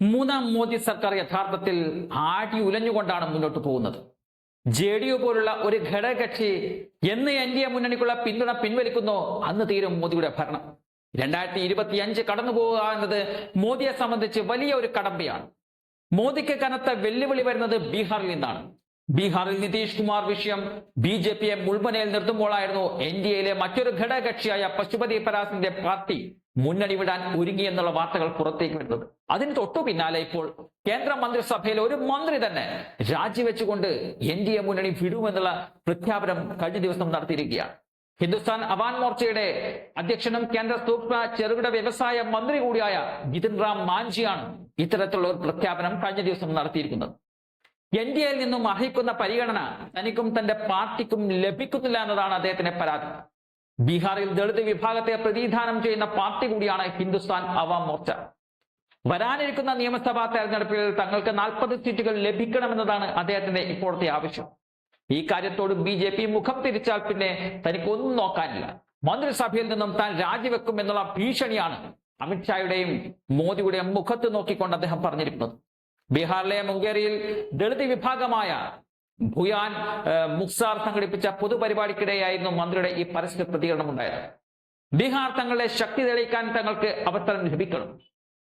മൂന്നാം മോദി സർക്കാർ യഥാർത്ഥത്തിൽ ആടി ഉലഞ്ഞുകൊണ്ടാണ് മുന്നോട്ട് പോകുന്നത്. ജെ ഡി യു പോലുള്ള ഒരു ഘടകകക്ഷി എന്ന് എൻ ഡി എ മുന്നണിക്കുള്ള പിന്തുണ പിൻവലിക്കുന്നു അന്ന് തീരും മോദിയുടെ ഭരണം. രണ്ടായിരത്തി ഇരുപത്തി അഞ്ച് കടന്നു പോവുക എന്നത് മോദിയെ സംബന്ധിച്ച് വലിയ ഒരു കടമ്പയാണ്. മോദിക്ക് കനത്ത വെല്ലുവിളി വരുന്നത് ബീഹാറിൽ നിന്നാണ്. ബീഹാറിൽ നിതീഷ് കുമാർ വിഷയം ബി ജെ പിയെ മുൾമുനയിൽ നിർത്തുമ്പോഴായിരുന്നു എൻ ഡി എയിലെ മറ്റൊരു ഘടകകക്ഷിയായ പശുപതി പരാസിന്റെ പാർട്ടി മുന്നണി വിടാൻ ഒരുങ്ങി എന്നുള്ള വാർത്തകൾ പുറത്തേക്ക് വരുന്നത്. അതിന് തൊട്ടു പിന്നാലെ ഇപ്പോൾ കേന്ദ്ര മന്ത്രിസഭയിൽ ഒരു മന്ത്രി തന്നെ രാജിവെച്ചുകൊണ്ട് എൻ ഡി എ മുന്നണി വിടുമെന്നുള്ള പ്രഖ്യാപനം കഴിഞ്ഞ ദിവസം നടത്തിയിരിക്കുകയാണ്. ഹിന്ദുസ്ഥാൻ അവാൻ മോർച്ചയുടെ അധ്യക്ഷനും കേന്ദ്ര സൂക്ഷ്മ ചെറുകിട വ്യവസായ മന്ത്രി കൂടിയായ ജിതിൻ റാം മാഞ്ചിയാണ് ഇത്തരത്തിലുള്ള ഒരു പ്രഖ്യാപനം കഴിഞ്ഞ ദിവസം നടത്തിയിരിക്കുന്നത്. എൻ ഡി എയിൽ നിന്നും അർഹിക്കുന്ന പരിഗണന തനിക്കും തന്റെ പാർട്ടിക്കും ലഭിക്കുന്നില്ല എന്നതാണ് അദ്ദേഹത്തിന്റെ പരാതി. ബീഹാറിൽ ദളിത് വിഭാഗത്തെ പ്രതിനിധാനം ചെയ്യുന്ന പാർട്ടി കൂടിയാണ് ഹിന്ദുസ്ഥാൻ അവാം മോർച്ച. വരാനിരിക്കുന്ന നിയമസഭാ തെരഞ്ഞെടുപ്പിൽ തങ്ങൾക്ക് നാൽപ്പത് സീറ്റുകൾ ലഭിക്കണമെന്നതാണ് അദ്ദേഹത്തിന്റെ ഇപ്പോഴത്തെ ആവശ്യം. ഈ കാര്യത്തോട് ബി ജെ പി മുഖം തിരിച്ചാൽ പിന്നെ തനിക്കൊന്നും നോക്കാനില്ല. മന്ത്രിസഭയിൽ നിന്നും താൻ രാജിവെക്കും എന്നുള്ള ഭീഷണിയാണ് അമിത്ഷായുടെയും മോദിയുടെയും മുഖത്ത് നോക്കിക്കൊണ്ട് അദ്ദേഹം പറഞ്ഞിരിക്കുന്നത്. ബീഹാറിലെ മുംഗേരിയിൽ ദളിത് വിഭാഗമായ ഭുയാൻ മുക്സാർ സംഘടിപ്പിച്ച പൊതുപരിപാടിക്കിടെയായിരുന്നു മന്ത്രിയുടെ ഈ പരസ്യ പ്രതികരണം ഉണ്ടായത്. ബീഹാർ തങ്ങളുടെ ശക്തി തെളിയിക്കാൻ തങ്ങൾക്ക് അവസരം ലഭിക്കണം.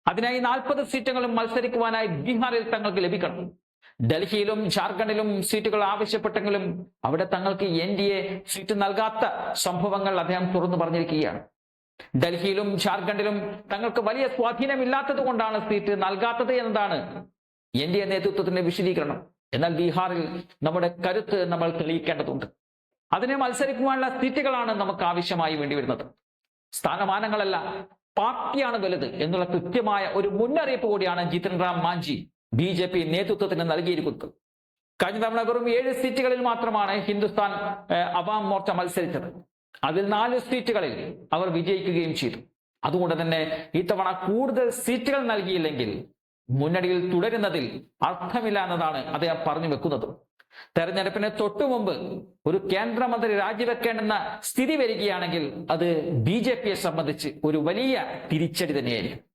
അതിനായി നാൽപ്പത് സീറ്റുകളും മത്സരിക്കുവാനായി ബീഹാറിൽ തങ്ങൾക്ക് ലഭിക്കണം. ഡൽഹിയിലും ജാർഖണ്ഡിലും സീറ്റുകൾ ആവശ്യപ്പെട്ടെങ്കിലും അവിടെ തങ്ങൾക്ക് എൻ ഡി എ സീറ്റ് നൽകാത്ത സംഭവങ്ങൾ അദ്ദേഹം തുറന്നു പറഞ്ഞിരിക്കുകയാണ്. ഡൽഹിയിലും ജാർഖണ്ഡിലും തങ്ങൾക്ക് വലിയ സ്വാധീനമില്ലാത്തത് കൊണ്ടാണ് സീറ്റ് നൽകാത്തത് എന്നതാണ് എൻ ഡി എ നേതൃത്വത്തിന്റെ വിശദീകരണം. എന്നാൽ ബീഹാറിൽ നമ്മുടെ കരുത്ത് നമ്മൾ തെളിയിക്കേണ്ടതുണ്ട്. അതിനെ മത്സരിക്കുവാനുള്ള സീറ്റുകളാണ് നമുക്ക് ആവശ്യമായി വേണ്ടി വരുന്നത്. സ്ഥാനമാനങ്ങളല്ല പാർട്ടിയാണ് വലുത് എന്നുള്ള കൃത്യമായ ഒരു മുന്നറിയിപ്പ് കൂടിയാണ് Jitin Ram Manjhi B J P നേതൃത്വത്തിന് നൽകിയിരിക്കുന്നത്. കഴിഞ്ഞ തവണ വെറും ഏഴ് സീറ്റുകളിൽ മാത്രമാണ് ഹിന്ദുസ്ഥാൻ അവാം മോർച്ച മത്സരിച്ചത്. അതിൽ നാല് സീറ്റുകളിൽ അവർ വിജയിക്കുകയും ചെയ്തു. അതുകൊണ്ട് തന്നെ ഇത്തവണ കൂടുതൽ സീറ്റുകൾ നൽകിയില്ലെങ്കിൽ മുന്നണിയിൽ തുടരുന്നതിൽ അർത്ഥമില്ല എന്നതാണ് അദ്ദേഹം പറഞ്ഞു വെക്കുന്നത്. തെരഞ്ഞെടുപ്പിന് തൊട്ടു മുമ്പ് ഒരു കേന്ദ്രമന്ത്രി രാജിവെക്കേണ്ടെന്ന സ്ഥിതി വരികയാണെങ്കിൽ അത് ബി ജെ പിയെ സംബന്ധിച്ച് ഒരു വലിയ തിരിച്ചടി തന്നെയായിരിക്കും.